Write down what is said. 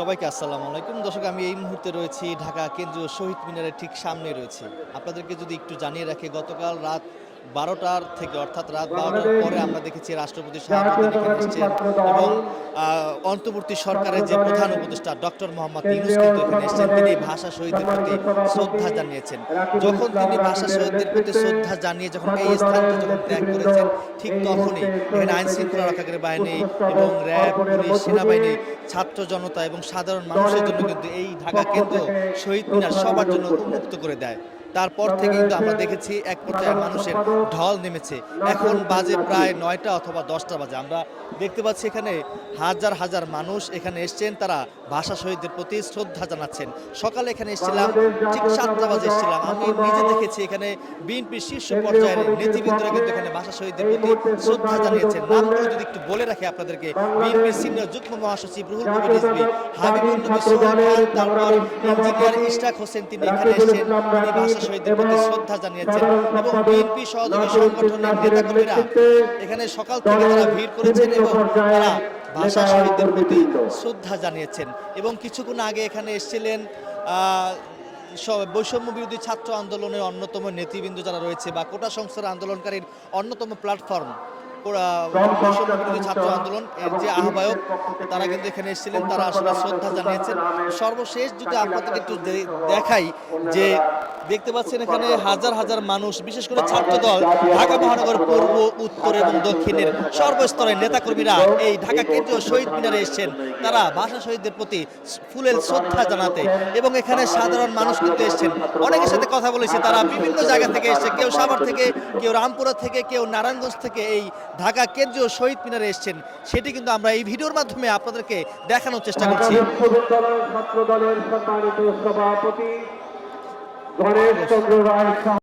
সবাইকে আসসালামু আলাইকুম। দর্শক, আমি এই মুহূর্তে রয়েছি ঢাকা কেন্দ্রীয় শহীদ মিনারের ঠিক সামনে রয়েছি। আপনাদেরকে যদি একটু জানিয়ে রাখি, গতকাল রাত বারোটার থেকে অর্থাৎ রাত বারোটার পরে আমরা দেখেছি রাষ্ট্রপতি এসেছেন এবং অন্তর্বর্তী সরকারের যে প্রধান উপদেষ্টা ডক্টর মোহাম্মদ ইউনুস কিন্তু এখানে এসেছেন। তিনি ভাষা শহীদদের প্রতি শ্রদ্ধা জানিয়েছেন। যখন তিনি ভাষা শহীদদের প্রতি শ্রদ্ধা জানিয়ে যখন এই স্থানটি যখন ত্যাগ করেছেন ঠিক তখনই এখানে আইন শৃঙ্খলা রক্ষাকারী বাহিনী এবং র্যাব পুলিশ সেনাবাহিনী ছাত্র জনতা এবং সাধারণ মানুষের জন্য কিন্তু এই ঢাকা কেন্দ্র শহীদ মিনার সবার জন্য উন্মুক্ত করে দেয়। তারপর থেকে কিন্তু আমরা দেখেছি এক পর্যায়ে মানুষের ঢল নেমেছে। এখন বাজে প্রায় নয়টা অথবা দশটা বাজে। আমরা দেখতে পাচ্ছি এখানে হাজার হাজার মানুষ এখানে এসছেন। তারা ভাষা শহীদদের প্রতি শ্রদ্ধা জানাচ্ছেন। সকালে এখানে এসেছিলাম ঠিক সাতটা বাজে এসেছিলাম। আমি নিজে দেখেছি এখানে বিএনপির শীর্ষ পর্যায়ের নেতৃবৃন্দরা কিন্তু এখানে ভাষা শহীদদের প্রতি শ্রদ্ধা জানিয়েছেন। নামগুলো যদি একটু বলে রাখি আপনাদেরকে বিএনপির সিনিয়র যুগ্ম মহাসচিব রুহুল কবির রিজভী হাবিবুল নবী সোহান তারপর ইঞ্জিনিয়ার ইশরাক হোসেন তিনি এখানে এসেছেন। তিনি ভাষা শহীদদের প্রতি শ্রদ্ধা জানিয়েছেন এবং বিএনপি সহযোগী সংগঠনের নেতাকর্মীরা এখানে সকাল থেকে তারা ভিড় করেছেন এবং তারা ভাষা শহীদদের প্রতি শ্রদ্ধা জানিয়েছেন। এবং কিছুক্ষণ আগে এখানে এসেছিলেন বৈষম্য বিরোধী ছাত্র আন্দোলনের অন্যতম নেতৃবৃন্দ যারা রয়েছে বা কোটা সংস্থার আন্দোলনকারীর অন্যতম প্ল্যাটফর্ম। ছাত্র আন্দোলন যে আহ্বায়ক তারা কিন্তু এখানে এসেছিলেন তারা আসলে শ্রদ্ধা জানিয়েছেন। সর্বশেষ যদি আপনাদেরকে একটু দেখাই যে দেখতে পাচ্ছেন এখানে হাজার হাজার মানুষ বিশেষ করে ছাত্র দল ঢাকা মহানগর পূর্ব উত্তর এবং দক্ষিণের সর্বস্তরের নেতাকর্মীরা এই ঢাকা কেন্দ্রীয় শহীদ মিনারে এসেছেন। তারা ভাষা শহীদদের প্রতি ফুলের শ্রদ্ধা জানাতে এবং এখানে সাধারণ মানুষ কিন্তু এসেছেন। অনেকের সাথে কথা বলেছে তারা বিভিন্ন জায়গা থেকে এসেছে কেউ সাভার থেকে কেউ রামপুরা থেকে কেউ নারায়ণগঞ্জ থেকে এই ঢাকা কেন্দ্রীয় শহীদ মিনারে এসেছেন। সেটি কিন্তু আমরা এই ভিডিওর মাধ্যমে আপনাদেরকে দেখানোর চেষ্টা করছি। ছাত্র দলের সম্মানিত সভাপতি গণেশ চন্দ্র রায় সাহা